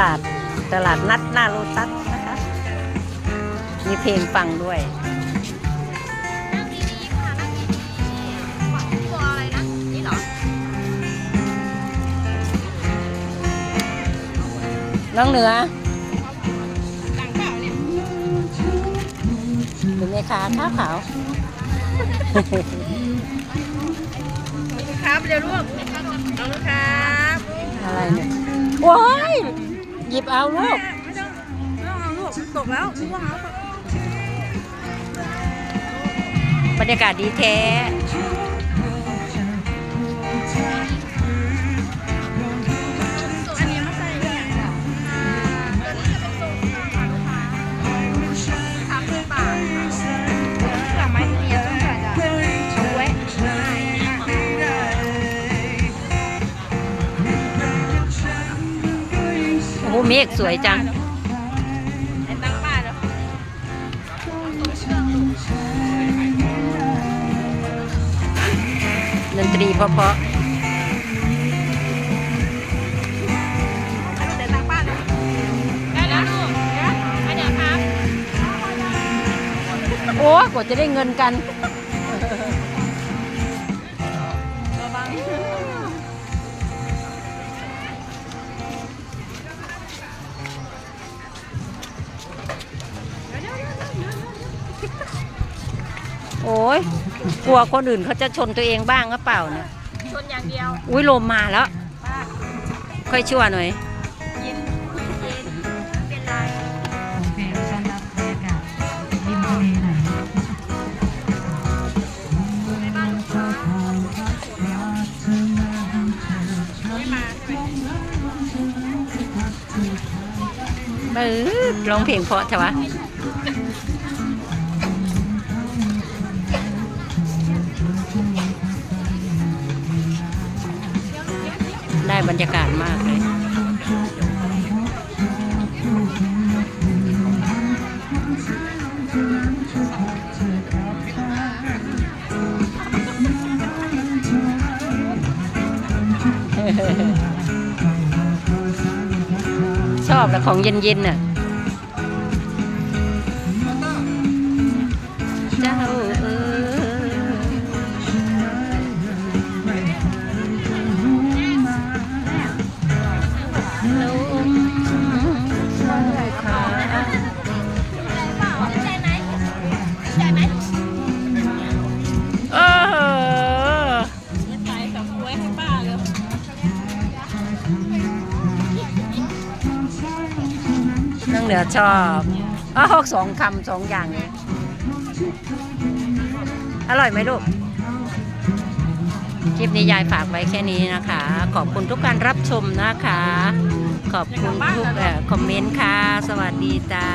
ลาดตลาดนัดหน้าโลตัสนะคะ มีเพลงฟังด้วย นั่งดีๆค่ะนั่งดีๆฝั่งตัวอะไรนะ นี่เหรอ น้องเหนือดังเปล่าเนี่ยเป็นไงคะข้าวขาว ครับเดี๋ยวลูกเอาลูกครับ อะไรเนี่ยว้าย หยิบเอาลูกไม่ต้องไม่ต้องเอาลูกตกแล้วไม่ต้องเอา บรรยากาศดีแท้ หเมฆสวยจังไอ้ตั้งป้าเนาะดนตรีเพราะแต่ตั้งป้าเนาะได้แล้วลูกเดี๋ยวไปเดี๋ยวครับ ๆโอ้กว่าจะได้เงินกัน โอ้ยกลัวคนอื่นเขาจะชนตัวเองบ้างหรือเปล่าเนี่ยชนอย่างเดียวอุ้ยลมมาแล้วป้าค่อยชั่วหน่อย เย็นเย็นเป็นไรโอเคดิฉันรับบรรยากาศริมทะเลหน่อยเออร้องเพลงเพราะใช่ปะ ได้บรรยากาศมากเลยชอบแหละของเย็นๆน่ะ น้องเหนือชอบอ้อสองคำสองอย่าง อร่อยไหมลูก คลิปนี้ยายฝากไว้แค่นี้นะคะ ขอบคุณทุกการรับชมนะคะ ขอบคุณทุกคอมเมนต์ค่ะ สวัสดีจ้า